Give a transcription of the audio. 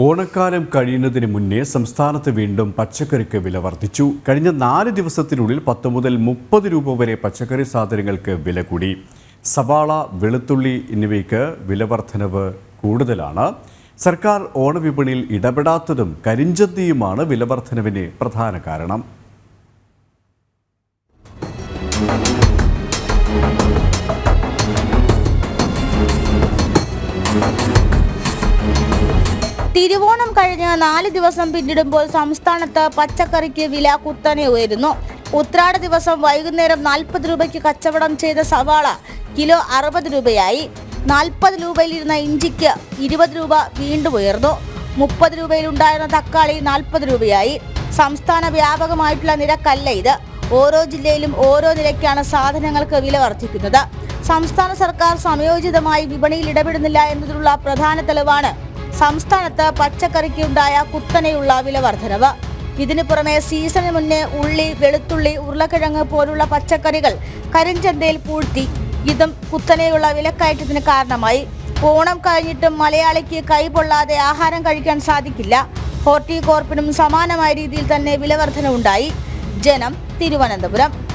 ഓണക്കാലം കഴിയുന്നതിന് മുന്നേ സംസ്ഥാനത്ത് വീണ്ടും പച്ചക്കറിക്ക് വില വർദ്ധിച്ചു. കഴിഞ്ഞ നാല് ദിവസത്തിനുള്ളിൽ പത്ത് മുതൽ മുപ്പത് രൂപ വരെ പച്ചക്കറി സാധനങ്ങൾക്ക് വില കൂടി. സവാള വെളുത്തുള്ളി എന്നിവയ്ക്ക് വില വർധനവ് കൂടുതലാണ്. സർക്കാർ ഓണവിപണിയിൽ ഇടപെടാത്തതും കരിഞ്ചന്തിയുമാണ് വില വർധനവിന് പ്രധാന കാരണം. തിരുവോണം കഴിഞ്ഞ് നാല് ദിവസം പിന്നിടുമ്പോൾ സംസ്ഥാനത്ത് പച്ചക്കറിക്ക് വില കുത്തനെ ഉയരുന്നു. ഉത്രാട ദിവസം വൈകുന്നേരം നാൽപ്പത് രൂപയ്ക്ക് കച്ചവടം ചെയ്ത സവാള കിലോ അറുപത് രൂപയായി. നാൽപ്പത് രൂപയിലിരുന്ന ഇഞ്ചിക്ക് ഇരുപത് രൂപ വീണ്ടും ഉയർന്നു. മുപ്പത് രൂപയിലുണ്ടായിരുന്ന തക്കാളി നാൽപ്പത് രൂപയായി. സംസ്ഥാന വ്യാപകമായിട്ടുള്ള നിരക്കല്ല ഇത്. ഓരോ ജില്ലയിലും ഓരോ നിരക്കാണ് സാധനങ്ങൾക്ക് വില വർദ്ധിക്കുന്നത്. സംസ്ഥാന സർക്കാർ സമയോചിതമായി വിപണിയിൽ ഇടപെടുന്നില്ല എന്നതിനുള്ള പ്രധാന തെളിവാണ് സംസ്ഥാനത്ത് പച്ചക്കറിക്കുണ്ടായ കുത്തനെയുള്ള വില വർധനവ്. ഇതിനു പുറമെ സീസണിന് മുന്നേ ഉള്ളി വെളുത്തുള്ളി ഉരുളക്കിഴങ്ങ് പോലുള്ള പച്ചക്കറികൾ കരിഞ്ചന്തയിൽ പൂഴ്ത്തി. ഇതും കുത്തനെയുള്ള വിലക്കയറ്റത്തിന് കാരണമായി. ഓണം കഴിഞ്ഞിട്ടും മലയാളിക്ക് കൈപൊള്ളാതെ ആഹാരം കഴിക്കാൻ സാധിക്കില്ല. ഹോർട്ടികോർപ്പിനും സമാനമായ രീതിയിൽ തന്നെ വിലവർധന ഉണ്ടായി ജനം തിരുവനന്തപുരം.